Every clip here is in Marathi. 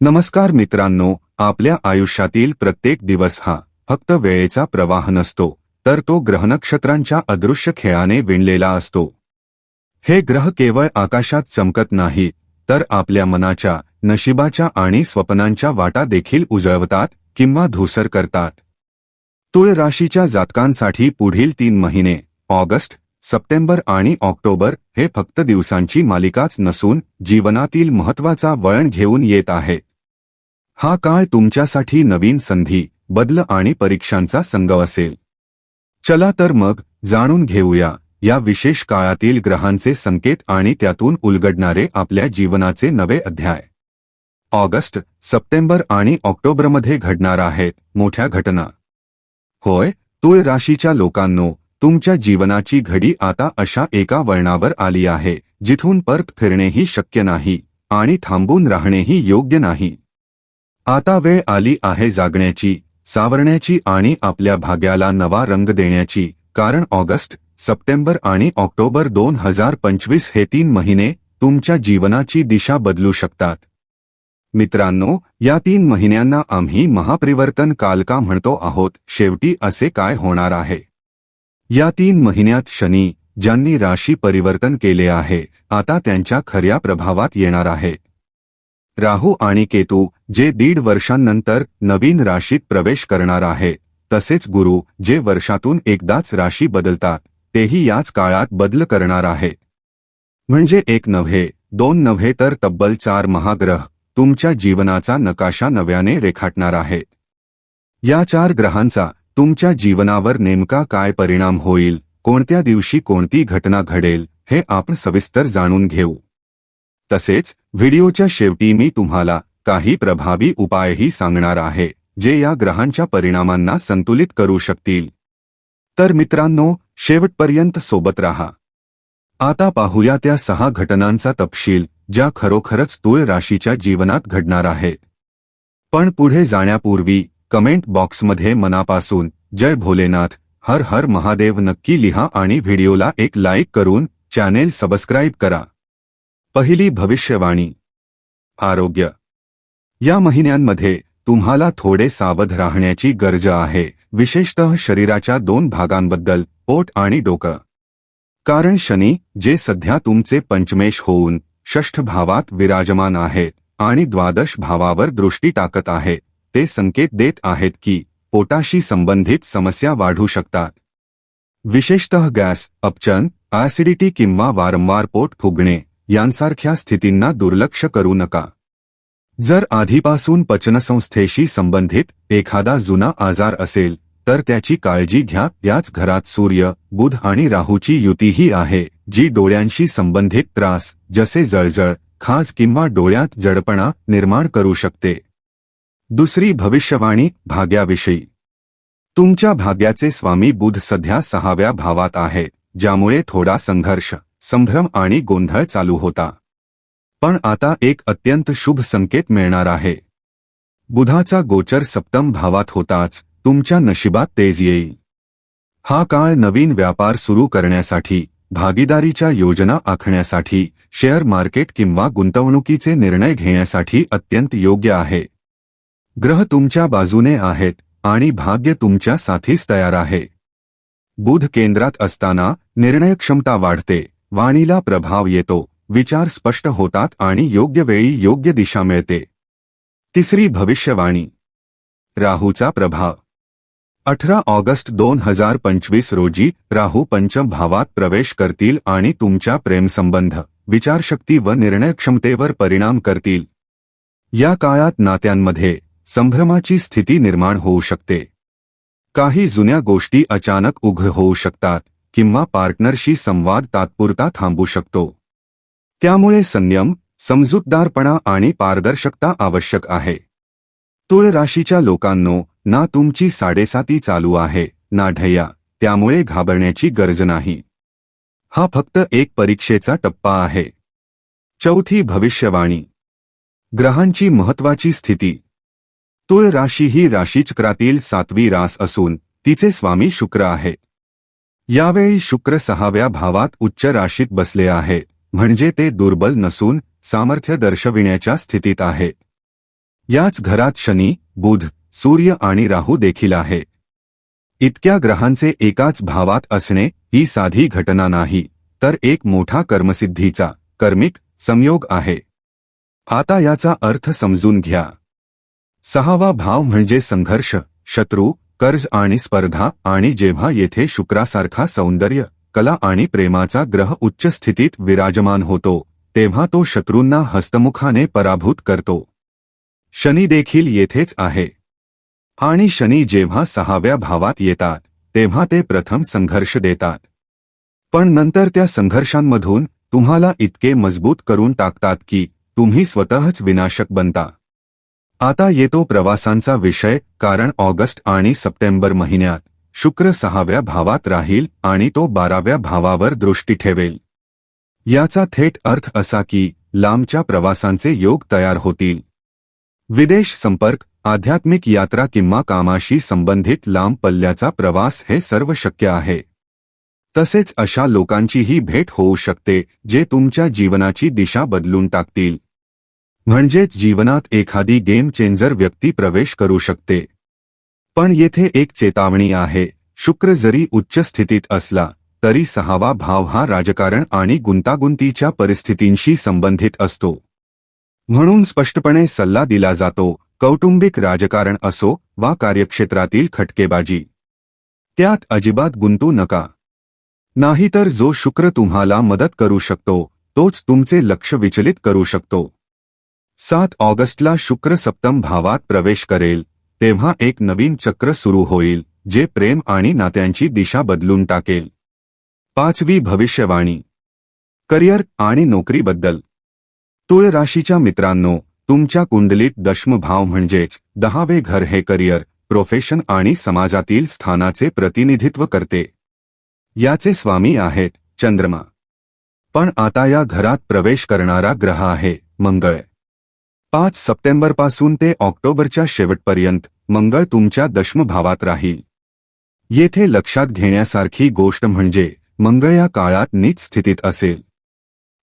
नमस्कार मित्रांनो आपल्या आयुष्यातील प्रत्येक दिवस हा फक्त वेळेचा प्रवाह नसतो तर तो ग्रहनक्षत्रांच्या अदृश्य खेळाने विणलेला असतो. हे ग्रह केवळ आकाशात चमकत नाही तर आपल्या मनाच्या नशिबाच्या आणि स्वप्नांच्या वाटा देखील उजळवतात किंवा धूसर करतात. तुळ राशीच्या जातकांसाठी पुढील तीन महिने ऑगस्ट सप्टेंबर आणि ऑक्टोबर हे फक्त दिवसांची मालिकाच नसून जीवनातील महत्त्वाचा वळण घेऊन येत आहे हा काळ तुमच्यासाठी नवीन संधी बदल आणि परीक्षांचा संगम असेल. चला तर मग जाणून घेऊया या विशेष काळातील ग्रहांचे संकेत आणि त्यातून उलगडणारे आपल्या जीवनाचे नवे अध्याय. ऑगस्ट सप्टेंबर आणि ऑक्टोबरमध्ये घडणार आहेत मोठ्या घटना. होय तुळ राशीच्या लोकांनो तुमच्या जीवनाची घडी आता अशा एका वळणावर आली आहे जिथून परत फिरणेही शक्य नाही आणि थांबून राहणेही योग्य नाही. आता वेळ आली आहे जागण्याची सावरण्याची आणि आपल्या भाग्याला नवा रंग देण्याची कारण ऑगस्ट सप्टेंबर आणि ऑक्टोबर दोन हजार पंचवीस हे तीन महिने तुमच्या जीवनाची दिशा बदलू शकतात. मित्रांनो या तीन महिन्यांना आम्ही महापरिवर्तन काल का म्हणतो आहोत शेवटी असे काय होणार आहे? या तीन महिन्यात शनी ज्यांनी राशी परिवर्तन केले आहे आता त्यांच्या खऱ्या प्रभावात येणार आहे. राहू आणि केतू जे दीड वर्षांनंतर नवीन राशीत प्रवेश करणार आहे तसेच गुरु जे वर्षातून एकदाच राशी बदलतात तेही याच काळात बदल करणार आहे. म्हणजे एक नव्हे दोन नव्हे तर तब्बल चार महाग्रह तुमच्या जीवनाचा नकाशा नव्याने रेखाटणार आहे. या चार ग्रहांचा तुमच्या जीवनावर नेमका काय परिणाम होईल कोणत्या दिवशी कोणती घटना घडेल हे आपण सविस्तर जाणून घेऊ. तसेच व्हिडिओच्या शेवटी मी तुम्हाला काही प्रभावी उपायही सांगणार आहे जे या ग्रहांच्या परिणामांना संतुलित करू शकतील. तर मित्रांनो शेवटपर्यंत सोबत राहा. आता पाहूया त्या सहा घटनांचा तपशील ज्या खरोखरच तुळ राशीच्या जीवनात घडणार आहेत पण पुढे जाण्यापूर्वी कमेंट बॉक्समध्ये मनापासून जय भोलेनाथ हर हर महादेव नक्की लिहा आणि व्हिडिओला एक लाईक करून चॅनेल सबस्क्राईब करा. पहिली भविष्यवाणी. आरोग्य. या महिन्यांमध्ये तुम्हाला थोडे सावध राहण्याची गरज आहे, विशेषतः शरीराच्या दोन भागांबद्दल, पोट आणि डोकं. कारण शनी, जे सध्या तुमचे पंचमेश होऊन, षष्ठ भावात विराजमान आहेत, आणि द्वादश भावावर दृष्टी टाकत आहेत, ते संकेत देत आहेत की, पोटाशी संबंधित समस्या वाढू शकतात. विशेषतः गॅस, अपचन, ऍसिडिटी किंवा वारंवार पोट फुगणे यांसारख्या स्थितींना दुर्लक्ष करू नका. जर आधीपासून पचनसंस्थेशी संबंधित एखादा जुना आजार असेल तर त्याची काळजी घ्या. त्याच घरात सूर्य बुध आणि राहूची युतीही आहे जी डोळ्यांशी संबंधित त्रास जसे जळजळ खाज किंवा डोळ्यात जडपणा निर्माण करू शकते. दुसरी भविष्यवाणी भाग्याविषयी. तुमच्या भाग्याचे स्वामी बुध सध्या सहाव्या भावात आहे ज्यामुळे थोडा संघर्ष संभ्रम आणि गोंधळ चालू होता. पण आता एक अत्यंत शुभ संकेत मिळणार आहे. बुधाचा गोचर सप्तम भावात होताच तुमच्या नशिबात तेज येईल. हा काळ नवीन व्यापार सुरू करण्यासाठी भागीदारीच्या योजना आखण्यासाठी शेअर मार्केट किंवा गुंतवणुकीचे निर्णय घेण्यासाठी अत्यंत योग्य आहे. ग्रह तुमच्या बाजूने आहेत आणि भाग्य तुमच्या साथीस तयार आहे. बुध केंद्रात असताना निर्णय क्षमता वाढते. वाणीला प्रभाव येतो विचार स्पष्ट होतात आणि योग्य वेळी योग्य दिशा मिळते. तिसरी भविष्यवाणी. राहूचा प्रभाव. अठरा ऑगस्ट दोन हजार पंचवीस रोजी राहू पंचम भावात प्रवेश करतील आणि तुमच्या प्रेमसंबंध विचारशक्ती व निर्णय क्षमतेवर परिणाम करतील. या काळात नात्यांमध्ये संभ्रमाची स्थिती निर्माण होऊ शकते. काही जुन्या गोष्टी अचानक उघ होऊ शकतात किंवा पार्टनरशी संवाद तात्पुरता थांबू शकतो. त्यामुळे संयम समजूतदारपणा आणि पारदर्शकता आवश्यक आहे. तुळ राशीच्या लोकांनो ना तुमची साडेसाती चालू आहे ना ढया त्यामुळे घाबरण्याची गरज नाही. हा फक्त एक परीक्षेचा टप्पा आहे. चौथी भविष्यवाणी. ग्रहांची महत्वाची स्थिती. तुळ राशी ही राशीचक्रातील सातवी रास असून तिचे स्वामी शुक्र आहेत यावेळी शुक्र सहाव्या भावात उच्च राशीत बसले आहे. म्हणजे ते दुर्बल नसून सामर्थ्य दर्शविण्याच्या स्थितीत आहे. याच घरात शनी बुध सूर्य आणि राहू देखील आहे. इतक्या ग्रहांचे एकाच भावात असणे ही साधी घटना नाही तर एक मोठा कर्मसिद्धीचा कर्मिक संयोग आहे. आता याचा अर्थ समजून घ्या. सहावा भाव म्हणजे संघर्ष शत्रू कर्ज आणि स्पर्धा आणि जेव्हा येथे शुक्रासारखा सौंदर्य कला आणि प्रेमाचा ग्रह उच्च स्थितीत विराजमान होतो तेव्हा तो शत्रूंना हस्तमुखाने पराभूत करतो. शनी देखील येथेच आहे. आणि शनी जेव्हा सहाव्या भावात येतात तेव्हा ते प्रथम संघर्ष देतात. पण नंतर त्या संघर्षांमधून तुम्हाला इतके मजबूत करून टाकतात की तुम्ही स्वतःच विनाशक बनता. आता येतो प्रवासांचा विषय कारण ऑगस्ट आणि सप्टेंबर महिन्यात शुक्र सहाव्या भावात राहील आणि तो बाराव्या भावावर दृष्टी ठेवेल. याचा थेट अर्थ असा की लांबच्या प्रवासांचे योग तयार होतील. विदेश संपर्क आध्यात्मिक यात्रा किंवा कामाशी संबंधित लांब पल्ल्याचा प्रवास हे सर्व शक्य आहे. तसेच अशा लोकांचीही भेट होऊ शकते जे तुमच्या जीवनाची दिशा बदलून टाकतील. म्हणजेच जीवनात एखादी गेम चेंजर व्यक्ती प्रवेश करू शकते. पण येथे एक चेतावणी आहे शुक्र जरी उच्च स्थितीत असला तरी सहावा भाव हा राजकारण आणि गुंतागुंतीच्या परिस्थितींशी संबंधित असतो. म्हणून स्पष्टपणे सल्ला दिला जातो कौटुंबिक राजकारण असो वा कार्यक्षेत्रातील खटकेबाजी. त्यात अजिबात गुंतू नका. नाहीतर जो शुक्र तुम्हाला मदत करू शकतो तोच तुमचे लक्ष विचलित करू शकतो. सात ऑगस्टला शुक्र सप्तम भावात प्रवेश करेल. तेव्हा एक नवीन चक्र सुरू होईल जे प्रेम आणि नात्यांची दिशा बदलून टाकेल. पाचवी भविष्यवाणी. करिअर आणि नोकरीबद्दल. तुळ राशीच्या मित्रांनो तुमच्या कुंडलीत दशमभाव म्हणजेच दहावे घर हे करिअर प्रोफेशन आणि समाजातील स्थानाचे प्रतिनिधित्व करते. याचे स्वामी आहेत चंद्रमा. पण आता या घरात प्रवेश करणारा ग्रह आहे मंगळ. पाच सप्टेंबरपासून ते ऑक्टोबरच्या शेवटपर्यंत मंगळ तुमच्या दशमभावात राहील येथे लक्षात घेण्यासारखी गोष्ट म्हणजे मंगळ या काळात नीच स्थितीत असेल.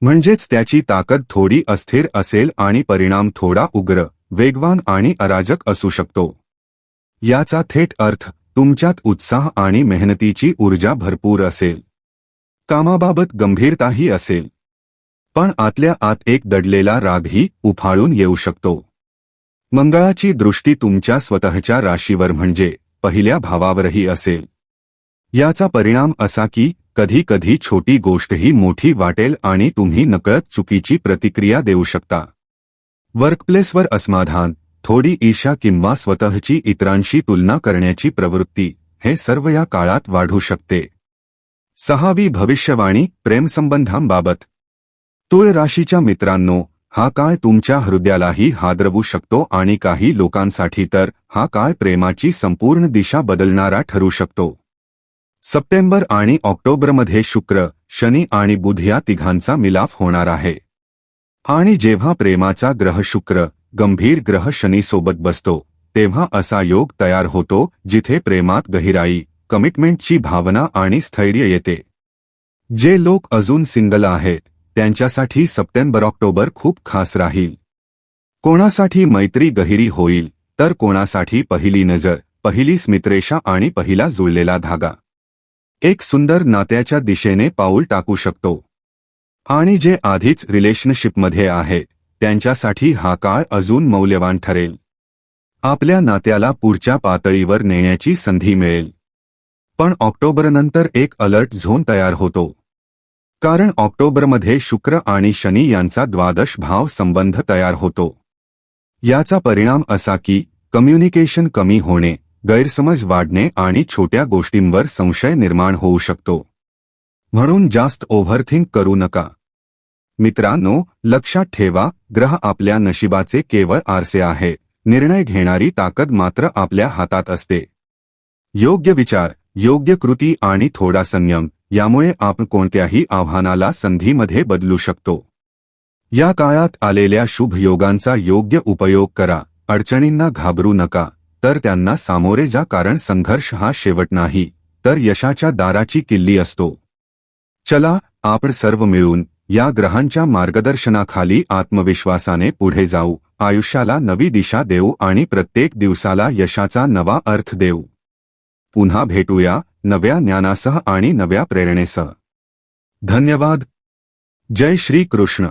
म्हणजेच त्याची ताकद थोडी अस्थिर असेल आणि परिणाम थोडा उग्र वेगवान आणि अराजक असू शकतो. याचा थेट अर्थ तुमच्यात उत्साह आणि मेहनतीची ऊर्जा भरपूर असेल. कामाबाबत गंभीरताही असेल. पण आतल्या आत एक दडलेला रागही उफाळून येऊ शकतो. मंगळाची दृष्टी तुमच्या स्वतःच्या राशीवर म्हणजे पहिल्या भावावरही असेल. याचा परिणाम असा की कधी कधी छोटी गोष्टही मोठी वाटेल आणि तुम्ही नकळत चुकीची प्रतिक्रिया देऊ शकता. वर्कप्लेसवर असमाधान थोडी ईशा किंवा स्वतःची इतरांशी तुलना करण्याची प्रवृत्ती हे सर्व या काळात वाढू शकते. सहावी भविष्यवाणी प्रेमसंबंधांबाबत. तुळ राशीच्या मित्रांनो हा काळ तुमच्या हृदयालाही हादरवू शकतो आणि काही लोकांसाठी तर हा काळ प्रेमाची संपूर्ण दिशा बदलणारा ठरू शकतो. सप्टेंबर आणि ऑक्टोबरमध्ये शुक्र शनी आणि बुध या तिघांचा मिलाफ होणार आहे. आणि जेव्हा प्रेमाचा ग्रह शुक्र गंभीर ग्रह शनीसोबत बसतो तेव्हा असा योग तयार होतो जिथे प्रेमात गहिराई कमिटमेंटची भावना आणि स्थैर्य येते. जे लोक अजून सिंगल आहेत त्यांच्यासाठी सप्टेंबर ऑक्टोबर खूप खास राहील. कोणासाठी मैत्री गहिरी होईल तर कोणासाठी पहिली नजर पहिली स्मित्रेषा आणि पहिला जुळलेला धागा. एक सुंदर नात्याच्या दिशेने पाऊल टाकू शकतो. आणि जे आधीच रिलेशनशिपमध्ये आहे त्यांच्यासाठी हा काळ अजून मौल्यवान ठरेल. आपल्या नात्याला पुढच्या पातळीवर नेण्याची संधी मिळेल. पण ऑक्टोबरनंतर एक अलर्ट झोन तयार होतो. कारण ऑक्टोबरमध्ये शुक्र आणि शनी यांचा द्वादश भाव संबंध तयार होतो. याचा परिणाम असा की कम्युनिकेशन कमी होणे गैरसमज वाढणे आणि छोट्या गोष्टींवर संशय निर्माण होऊ शकतो. म्हणून जास्त ओव्हरथिंक करू नका. मित्रांनो लक्षात ठेवा ग्रह आपल्या नशिबाचे केवळ आरसे आहे. निर्णय घेणारी ताकद मात्र आपल्या हातात असते. योग्य विचार योग्य कृती आणि थोडा संयम यामुळे आपण कोणत्याही आव्हानाला संधीमध्ये बदलू शकतो. या काळात आलेल्या शुभ योगांचा योग्य उपयोग करा. अडचणींना घाबरू नका. तर त्यांना सामोरे जा कारण संघर्ष हा शेवट नाही. तर यशाच्या दाराची किल्ली असतो. चला आपण सर्व मिळून या ग्रहांच्या मार्गदर्शनाखाली आत्मविश्वासाने पुढे जाऊ. आयुष्याला नवी दिशा देऊ आणि प्रत्येक दिवसाला यशाचा नवा अर्थ देऊ. पुन्हा भेटूया. नव्या ज्ञानासह आणि नव्या प्रेरणेसह. धन्यवाद. जय श्री कृष्ण